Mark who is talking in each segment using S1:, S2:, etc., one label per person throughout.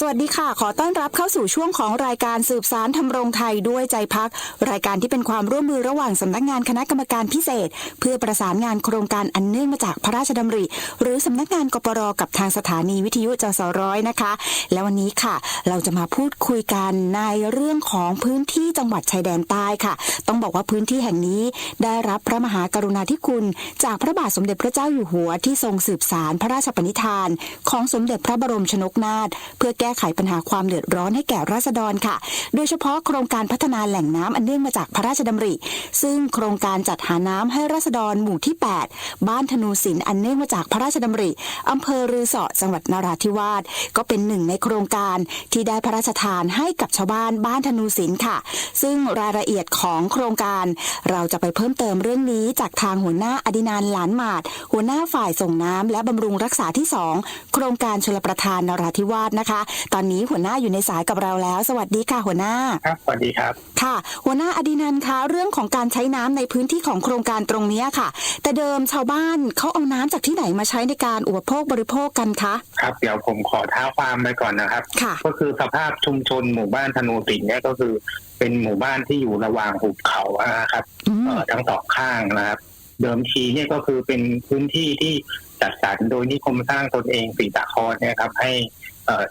S1: สวัสดีค่ะ ขอต้อนรับเข้าสู่ช่วงของรายการสืบสารทำรงไทยด้วยใจพัก รายการที่เป็นความร่วมมือระหว่างสำนักงานคณะกรรมการพิเศษ เพื่อประสานงานโครงการอันเนื่องมาจากพระราชดำริ หรือสำนักงานกปรกับทางสถานีวิทยุจสร้อยนะคะ และวันนี้ค่ะ เราจะมาพูดคุยกันในเรื่องของพื้นที่จังหวัดชายแดนใต้ค่ะ ต้องบอกว่าพื้นที่แห่งนี้ ได้รับพระมหากรุณาธิคุณ จากพระบาทสมเด็จพระเจ้าอยู่หัวที่ทรงสืบสารพระราชปณิธาน ของสมเด็จพระบรมชนกนาถเพื่อแก้ก้ไขปัญหาความเดือดร้อนให้แก่ราษฎรค่ะ โดยเฉพาะโครงการพัฒนาแหล่งน้ำอันเนื่องมาจากพระราชดำริ ซึ่งโครงการจัดหาน้ำให้ราษฎรหมู่ที่ 8 บ้านธนูศิลป์อันเนื่องมาจากพระราชดำริอำเภอรือเสาะจังหวัดนราธิวาสก็เป็นหนึ่งในโครงการที่ได้พระราชทานให้กับชาวบ้านบ้านธนูศิลป์ค่ะ ซึ่งรายละเอียดของโครงการ เราจะไปเพิ่มเติมเรื่องนี้จากทางหัวหน้าอดินานหลานหมาด หัวหน้าฝ่ายส่งน้ำและบำรุงรักษาที่ 2 โครงการชลประทานนราธิวาสนะคะตอนนี้หัวหน้าอยู่ในสายกับเราแล้ว สวัสดีค่ะหัวหน้า
S2: ครับสวัสดีครับ
S1: ค่ะ หัวหน้าอดินันท์คะเรื่องของการใช้น้ำในพื้นที่ของโครงการตรงเนี้ยค่ะ แต่เดิมชาวบ้านเขาเอาน้ำจากที่ไหนมาใช้ในการอุปโภคบริโภคกันคะ
S2: ครับเดี๋ยวผมขอท้าความไปก่อนนะครับ
S1: ค่ะ
S2: ก็คือสภาพชุมชนหมู่บ้านธนูติ่งเนี่ยก็คือเป็นหมู่บ้านที่อยู่ระหว่างหุบเขานะครับ
S1: อืม
S2: เอ่อทั้งสองข้างนะครับ เดิมทีเนี่ยก็คือเป็นพื้นที่ที่จัดสรรโดยนิคมสร้างตนเองสีตาคอนเนี่ยครับ ให้เอ่อ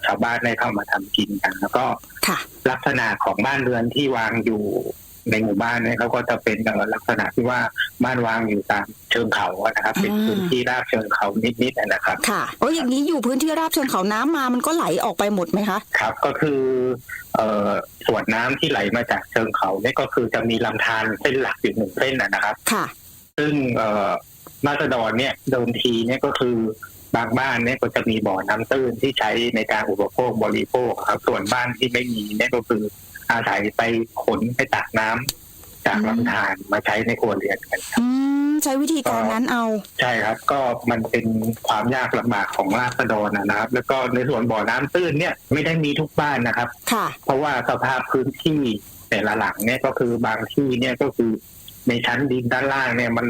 S2: ชาวบ้านได้เข้ามาทำกินกัน แล้วก็
S1: ค่ะ
S2: ลักษณะของบ้านเรือนที่วางอยู่ในหมู่บ้านเนี่ยเขาก็จะเป็นเอ่อลักษณะที่ว่าบ้านวางอยู่ตามเชิงเขาอะนะครับ เป็น
S1: อ่า
S2: พื้นที่ราบเชิงเขานิดๆอะนะครับ
S1: ค่ะโอ้ยอย่างนี้อยู่พื้นที่ราบเชิงเขาน้ำมามันก็ไหลออกไปหมดไหมคะ
S2: ครับ ก็คือเอ่อส่วนน้ำที่ไหลมาจากเชิงเขาเนี่ยก็คือจะมีลำธารเส้นหลักอยู่หนึ่งเส้นนะนะครับ
S1: ค่ะ
S2: ซึ่งเอ่อมาสดรเนี่ยเดิมทีเนี่ยก็คือ บางบ้านเนี่ยก็จะมีบ่อน้ำตื้นที่ใช้ในการอุปโภคบริโภคครับ ส่วนบ้านที่ไม่มีเนี่ยก็คืออาศัยไปขนไปตักน้ำจาก
S1: อืม
S2: ลำธารมาใช้ในครัวเรือนกันครับ
S1: อืมใช้วิธีการนั้นเอา
S2: ใช่ครับ ก็มันเป็นความยากลำบากของราษฎรนะนะครับ แล้วก็ในส่วนบ่อน้ำตื้นเนี่ยไม่ได้มีทุกบ้านนะครับ
S1: ค่ะ
S2: เพราะว่าสภาพพื้นที่แต่ละหลังเนี่ยก็คือบางที่เนี่ยก็คือในชั้นดินด้านล่างเนี่ยมัน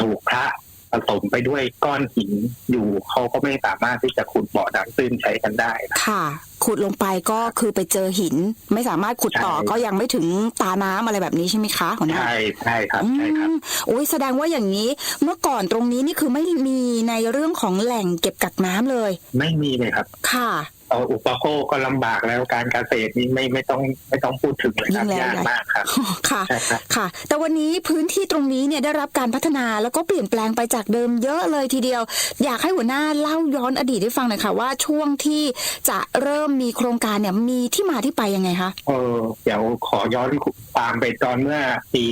S2: ถูกพระผ สมไปด้วยก้อนหินอยู่เขาก็ไม่สามารถที่จะขุดบ่อน้ำตื้นใช้กันได้นะ
S1: ค่ะ ขุดลงไปก็คือไปเจอหิน ไม่สามารถขุดต่อ
S2: ใช่
S1: ก็ยังไม่ถึงตาน้ำอะไรแบบนี้ใช่ไหมคะหัวหน้า
S2: ใช่ใช่ครับใช่ครับ
S1: อืมโอ้ยแสดงว่าอย่างนี้เมื่อก่อนตรงนี้นี่คือไม่มีในเรื่องของแหล่งเก็บกักน้ำเลย
S2: ไม่มีเลยครับ
S1: ค่ะ
S2: เอาอุปโภคก็ลำบากแล้วการเกษตรนี่ไม่ไม่ต้องไม่ต้องพูดถึงเลยครับ
S1: ยิ่งแล้ว
S2: ยาก
S1: ใหญ่
S2: มากครับ
S1: ค่ะ
S2: ใช่ครับ
S1: ค่ะ แต่วันนี้พื้นที่ตรงนี้เนี่ยได้รับการพัฒนาแล้วก็เปลี่ยนแปลงไปจากเดิมเยอะเลยทีเดียว อยากให้หัวหน้าเล่าย้อนอดีตให้ฟังหน่อยค่ะว่าช่วงที่จะเริ่มมีโครงการเนี่ยมีที่มาที่ไปยังไงคะ
S2: เออเดี๋ยวขอย้อนความไปตอนเมื่อปี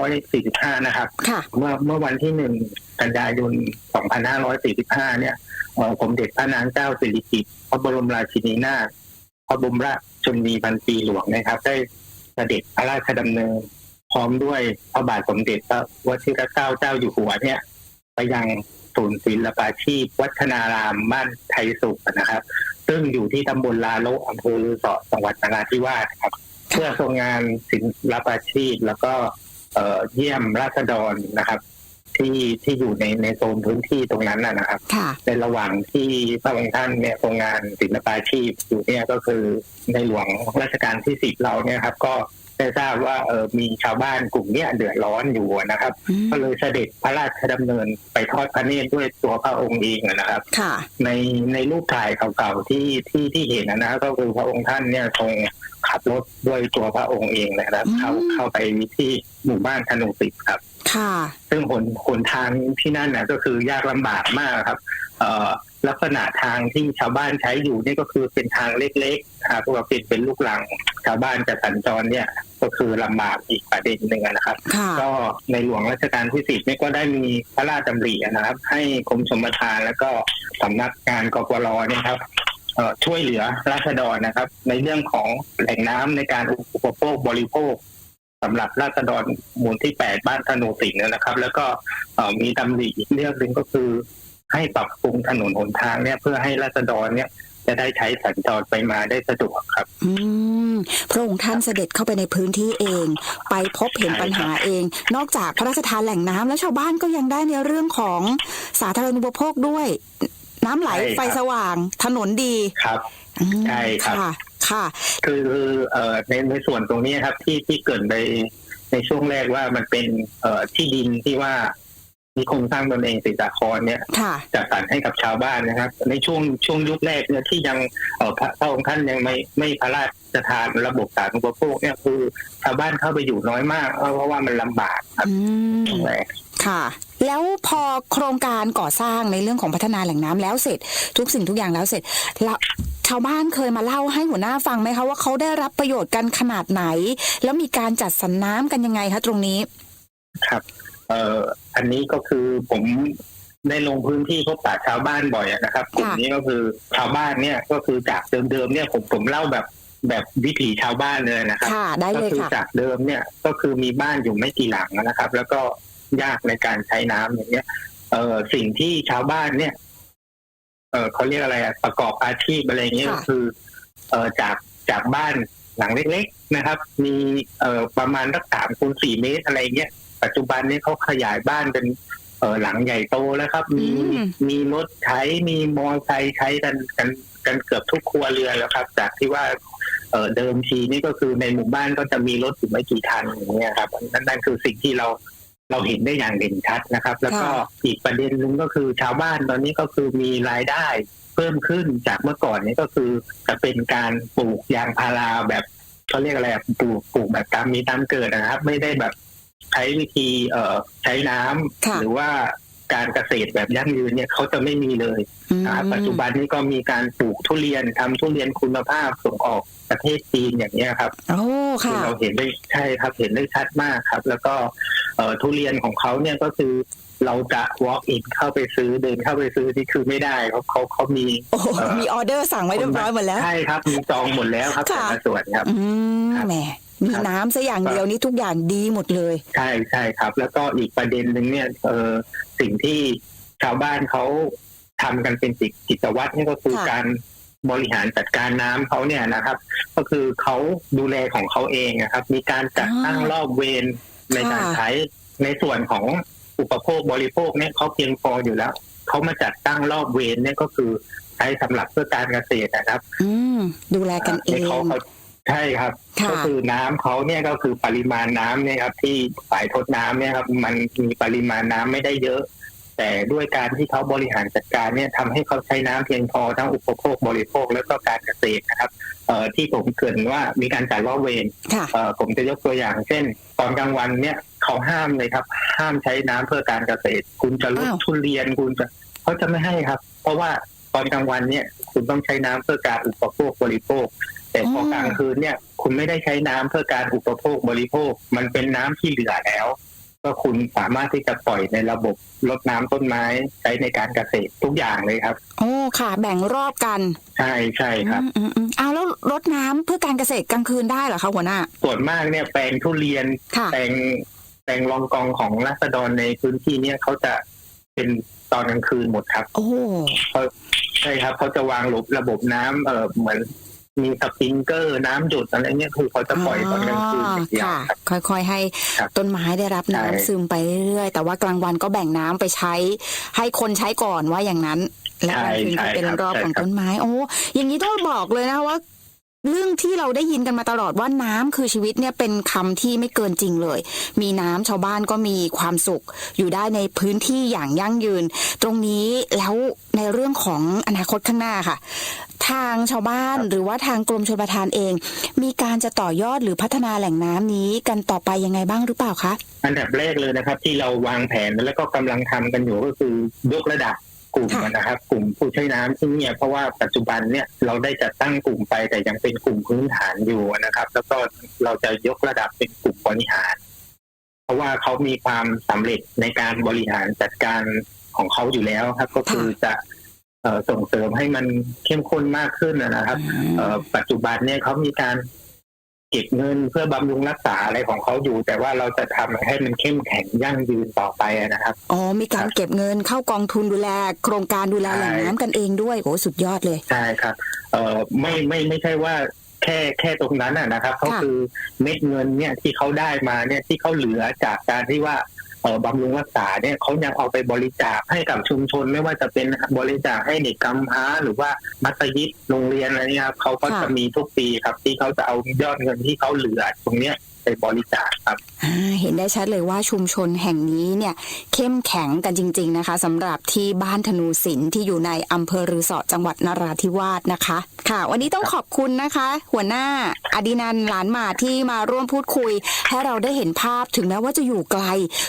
S2: 2545 นะครับ
S1: ค่ะ
S2: เมื่อเมื่อวันที่หนึ่งกันยายน 2545 เนี่ยเอ่อสมเด็จพระนางเจ้าสิริกิติ์พระบรมราชินีนาถพระบรมราชชนนีพันปีหลวงนะครับ ได้เสด็จพระราชดำเนิน พร้อมด้วยพระบาทสมเด็จพระวชิรเกล้าเจ้าอยู่หัวเนี่ย ไปยังศูนย์ศิลปาชีพ วัฒนารามบ้านไทยสุขนะครับ ซึ่งอยู่ที่ตำบลลาโลอำเภอลือสอจังหวัดนราธิวาสครับ เพื่อทรงงานศิลปาชีพแล้วก็เอ่อเยี่ยมราษฎรนะครับ ที่ที่อยู่ในในโซนพื้นที่ตรงนั้นนะนะครับ
S1: ค่ะ
S2: ในระหว่างที่พระองค์ท่านเนี่ยทรงงานศิลปาชีพอยู่เนี่ยก็คือในหลวงรัชกาลที่สิบเราเนี่ยครับ ก็ ได้ทราบว่าเออมีชาวบ้านกลุ่มเนี้ยเดือดร้อนอยู่นะครับ
S1: อืม
S2: ก็เลยเสด็จพระราชดำเนินไปทอดพระเนตรด้วยตัวพระองค์เองนะครับ
S1: ค่ะ
S2: ในในรูปถ่ายเก่าๆที่ที่ที่เห็นนะนะก็คือพระองค์ท่านเนี่ยทรงขับรถด้วยตัวพระองค์เองนะครับ เข้า
S1: อืม
S2: เข้าไปที่หมู่บ้านธนูติดครับ
S1: ค่ะ
S2: ซึ่งหนหนทางที่นั่นนะก็คือยากลำบากมากครับ เอ่อ ลักษณะทางที่ชาวบ้านใช้อยู่นี่ก็คือเป็นทางเล็กๆนะครับเพราะว่าเป็นเป็นลูกหลัง ชาวบ้านจะสัญจรเนี่ยก็คือลำบากอีกประเด็นหนึ่งนะครับ
S1: ค่ะ
S2: ก็ในหลวงรัชกาลที่สิบนี่ก็ได้มีพระราชดำรินะครับ ให้กรมชมประทานแล้วก็สำนักงานกปรเนี่ยครับเอ่อช่วยเหลือราษฎรนะครับ ในเรื่องของแหล่งน้ำในการอุปโภคบริโภคสำหรับราษฎรหมู่ที่แปดบ้านธนูสิงห์นะครับ แล้วก็เอ่อมีดำริอีกเรื่องหนึ่งก็คือ ให้ปรับปรุงถนนหนทางเนี่ยเพื่อให้ราษฎรเนี่ยจะได้ใช้สัญจรไปมาได้สะดวกครับ
S1: อืมพระองค์ท่านเสด็จเข้าไปในพื้นที่เอง ไปพบเห็น
S2: ใช่
S1: ปัญหาเอง นอกจากพระราชทานแหล่งน้ำแล้วชาวบ้านก็ยังได้ในเรื่องของสาธารณูปโภคด้วย น้ำไหลไฟสว่าง ถนนดี
S2: ครับ
S1: อืม
S2: ใช่ครับ
S1: ค่ะค่ะ
S2: คือเอ่อในในส่วนตรงนี้ครับที่ที่เกริดไปในช่วงแรกว่ามันเป็นเอ่อที่ดินที่ว่า นิคมสร้างตนเองติดตาครเนี่ย
S1: ค่ะ
S2: จัดสรรให้กับชาวบ้านนะครับ ในช่วงช่วงยุคแรกเนี่ยที่ยังเอ่อพระพระองค์ท่านยังไม่ไม่พระราชทานระบบสาธารณูปโภคเนี่ยคือชาวบ้านเข้าไปอยู่น้อยมาก เพราะว่ามันลำบากครับ
S1: อืม
S2: ช่วงแรก
S1: ค่ะ แล้วพอโครงการก่อสร้างในเรื่องของพัฒนาแหล่งน้ำแล้วเสร็จ ทุกสิ่งทุกอย่างแล้วเสร็จแล้วชาวบ้านเคยมาเล่าให้หัวหน้าฟังไหมคะว่าเขาได้รับประโยชน์กันขนาดไหน แล้วมีการจัดสรรน้ำกันยังไงคะตรงนี้
S2: ครับ เอ่ออันนี้ก็คือผมได้ลงพื้นที่พบปะชาวบ้านบ่อยอะนะครับกลุ่มนี้ก็คือชาวบ้านเนี่ยก็คือจากเดิมๆเนี่ยผมผมเล่าแบบแบบวิถีชาวบ้านเลยนะครับ
S1: ค่ะได้
S2: ก็
S1: เลย
S2: คือ
S1: ค่ะ
S2: จากเดิมเนี่ยก็คือมีบ้านอยู่ไม่กี่หลังนะครับ แล้วก็ยากในการใช้น้ำอย่างเงี้ย เอ่อสิ่งที่ชาวบ้านเนี่ย เออเขาเรียกอะไรอะประกอบอาชีพอะไรเงี้ย
S1: ค่ะ
S2: ก็คือ เอ่อจากจากบ้านหลังเล็ก ๆนะครับ มีเอ่อประมาณสักสามคูณสี่เมตรอะไรเงี้ย ปัจจุบันนี้เขาขยายบ้านเป็นเออหลังใหญ่โตแล้วครับ มี
S1: อืม
S2: มีรถใช้มีมอเตอร์ไซค์ใช้กันกันกันเกือบทุกครัวเรือนแล้วครับ จากที่ว่าเออเดิมทีนี่ก็คือในหมู่บ้านก็จะมีรถอยู่ไม่กี่คันอย่างเงี้ยครับนั่นนั่นคือสิ่งที่เราเราเห็นได้อย่างเด่นชัดนะครับ แล้วก็
S1: ค่ะ
S2: อีกประเด็นหนึ่งก็คือชาวบ้านตอนนี้ก็คือมีรายได้ เพิ่มขึ้นจากเมื่อก่อนนี้ก็คือจะเป็นการปลูกยางพาราแบบเขาเรียกอะไรอะปลูกปลูกแบบตามมีตามเกิดนะครับ ไม่ได้แบบ ใช้วิธีเอ่อใช้น้ำ
S1: ค่ะ
S2: หรือว่าการเกษตรแบบยั่งยืนเนี่ยเขาจะไม่มีเลย
S1: อืม
S2: นะครับปัจจุบันนี้ก็มีการปลูกทุเรียนทำทุเรียนคุณภาพส่งออกประเทศจีนอย่างเนี้ยครับ
S1: โอ้
S2: ที่
S1: ค่ะ
S2: เราเห็นได้ใช่ครับเห็นได้ชัดมากครับ แล้วก็เอ่อทุเรียนของเขาเนี่ยก็คือเราจะ walk in เข้าไปซื้อเดินเข้าไปซื้อนี่คือไม่ได้เขาเขาเขามี
S1: โอ้โหมีออเดอร์สั่งไว้เรียบร้อยหมดแล้ว
S2: ใช่ครับมีจองหมดแล้วครับแต่
S1: ค่ะ
S2: ละส่วนครับ
S1: อืม
S2: ครับ
S1: แหม มีน้ำซะอย่างเดียวนี่ทุกอย่างดีหมดเลย
S2: ใช่ใช่ครับ แล้วก็อีกประเด็นหนึ่งเนี่ยเออสิ่งที่ชาวบ้านเขาทำกันเป็นกิจวัตรนี่ก็คือ
S1: ค่ะ
S2: การบริหารจัดการน้ำเขาเนี่ยนะครับ ก็คือเขาดูแลของเขาเองนะครับ มีการจัดตั้งรอบเวรในการใช้ในส่วนของอุปโภคบริโภคเนี่ยเขาเพียงพออยู่แล้วเขามาจัดตั้งรอบเวรเนี่ยก็คือใช้สำหรับเพื่อการเกษตรนะครับ
S1: อืมดูแลกันเอ
S2: ให้
S1: ง
S2: เขาเขา ใช่ครับ
S1: ค่ะ
S2: ก็คือน้ำเขาเนี่ยก็คือปริมาณน้ำเนี่ยครับ ที่ฝ่ายทดน้ำเนี่ยครับ มันมีปริมาณน้ำไม่ได้เยอะ แต่ด้วยการที่เขาบริหารจัดการเนี่ยทำให้เขาใช้น้ำเพียงพอทั้งอุปโภคบริโภคแล้วก็การเกษตรนะครับเอ่อที่ผมเกรินว่ามีการจัดรอบเวร
S1: ค่ะ
S2: เอ่อผมจะยกตัวอย่างเช่น ตอนกลางวันเนี่ยเขาห้ามเลยครับ ห้ามใช้น้ำเพื่อการเกษตร คุณจะลด
S1: อ้าว
S2: ทุเรียนคุณจะเขาจะไม่ให้ครับ เพราะว่าตอนกลางวันเนี่ย คุณต้องใช้น้ำเพื่อการอุปโภคบริโภค แต่พอกลางคืนเนี่ย คุณไม่ได้ใช้น้ำเพื่อการอุปโภคบริโภค มันเป็นน้ำที่เหลือแล้ว ก็คุณสามารถที่จะปล่อยในระบบรดน้ำต้นไม้ใช้ในการเกษตรทุกอย่างเลยครับ
S1: โอ้ค่ะ แบ่งรอบกัน
S2: ใช่ใช่ครับ
S1: อืมอืมอืมเอาแล้วรดน้ำเพื่อการเกษตรกลางคืนได้เหรอคะหัวหน้า
S2: ส่วนมากเนี่ยแปลงทุเรียน
S1: ค่ะ
S2: แปลงแปลงรองกองของรัษฎรในพื้นที่เนี่ยเขาจะเป็นตอนกลางคืนหมดครับ
S1: โอ้
S2: ใช่ครับเขาจะวางระบบระบบน้ำเออเหมือน มีสปริงเกอร์น้ำหยดอะไรเงี้ยคือเขาจะปล่อยตอนกลางคืนอย่างเดียว
S1: ค่ะ
S2: ครับ
S1: ค่อยๆให้
S2: ครับ
S1: ต้นไม้ได้รับน้ำ
S2: ใช่
S1: ซึมไปเรื่อยๆ แต่ว่ากลางวันก็แบ่งน้ำไปใช้ ให้คนใช้ก่อนว่าอย่างนั้น และกลางคืนก็เป็นรอบของต้นไม้ โอ้อย่างนี้ต้องบอกเลยนะว่า เรื่องที่เราได้ยินกันมาตลอดว่าน้ำคือชีวิตเนี่ยเป็นคำที่ไม่เกินจริงเลย มีน้ำชาวบ้านก็มีความสุข อยู่ได้ในพื้นที่อย่างยั่งยืน ตรงนี้แล้วในเรื่องของอนาคตข้างหน้าค่ะ ทางชาวบ้านหรือว่าทางกรมชลประทานเอง มีการจะต่อยอดหรือพัฒนาแหล่งน้ำนี้กันต่อไปยังไงบ้างหรือเปล่าคะ
S2: อันดับแรกเลยนะครับ ที่เราวางแผนแล้วก็กำลังทำกันอยู่ก็คือยกระดับกลุ่ม
S1: ค่ะ
S2: นะครับ กลุ่มผู้ใช้น้ำที่เนี่ยเพราะว่าปัจจุบันเนี่ยเราได้จัดตั้งกลุ่มไปแต่ยังเป็นกลุ่มพื้นฐานอยู่นะครับ แล้วก็เราจะยกระดับเป็นกลุ่มบริหาร เพราะว่าเขามีความสำเร็จในการบริหารจัดการของเขาอยู่แล้วครับ ก็คือจะเอ่อ ส่งเสริมให้มันเข้มข้นมากขึ้นนะครับเอ่อปัจจุบันเนี่ยเขามีการเก็บเงินเพื่อบำรุงรักษาอะไรของเขาอยู่ แต่ว่าเราจะทำให้มันเข้มแข็งยั่งยืนต่อไปอะนะครับ
S1: อ๋อมีการเก็บเงินเข้ากองทุนดูแล โครงการดูแล
S2: ใช่
S1: แหล่งน้ำกันเองด้วยโอ้สุดยอดเลย
S2: ใช่ครับเอ่อไม่ไม่ไม่ใช่ว่าแค่แค่ตรงนั้นอะนะครับเขา
S1: ค่ะ
S2: คือเม็ดเงินเนี่ยที่เขาได้มาเนี่ยที่เขาเหลือจากการที่ว่าเออ บำรุงรักษาเนี่ยเขายังเอาไปบริจาคให้กับชุมชน ไม่ว่าจะเป็นบริจาคให้เด็กกำพร้า หรือว่ามัธยิดโรงเรียนอะไรเนี่ยครับเขาก็จะมีทุกปีครับที่เขาจะเอายอดเงินที่เขาเหลือตรงเนี้ย ไปบริจาคครับ
S1: อ่าเห็นได้ชัดเลยว่าชุมชนแห่งนี้เนี่ยเข้มแข็งกันจริง ๆนะคะสำหรับที่บ้านธนูศิลป์ที่อยู่ในอำเภอรือสอจังหวัดนราธิวาสนะคะ ค่ะ วันนี้ต้องขอบคุณนะคะ หัวหน้าอดินันท์หลานหมาที่มาร่วมพูดคุย ให้เราได้เห็นภาพถึงแม้ว่าจะอยู่ไกล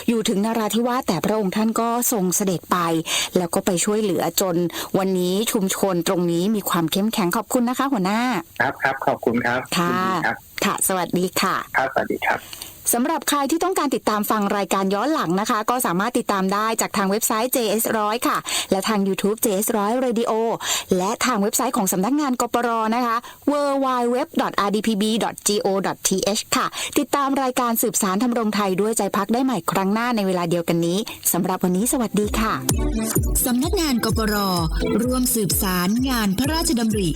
S1: อยู่ถึงนราธิวาสแต่พระองค์ท่านก็ทรงเสด็จไป แล้วก็ไปช่วยเหลือจน วันนี้ชุมชนตรงนี้มีความเข้มแข็งขอบคุณนะคะ หัวหน้า
S2: ครับครับขอบคุณครับ
S1: ค่ะ
S2: ยินดีครับ
S1: ค่ะ สวัสดีค่ะ
S2: ครับสวัสดีครับ
S1: สำหรับใครที่ต้องการติดตามฟังรายการย้อนหลังนะคะ ก็สามารถติดตามได้จากทางเว็บไซต์ JS100 ค่ะ และทาง YouTube JS100 Radio และทางเว็บไซต์ของสำนักงานกปรนะคะ www.rdpb.go.th ค่ะ ติดตามรายการสืบสารทำรงไทยด้วยใจพักได้ใหม่ครั้งหน้าในเวลาเดียวกันนี้สำหรับวันนี้สวัสดีค่ะ
S3: สำนักงานกปรร่วมสืบสารงานพระราชดำริ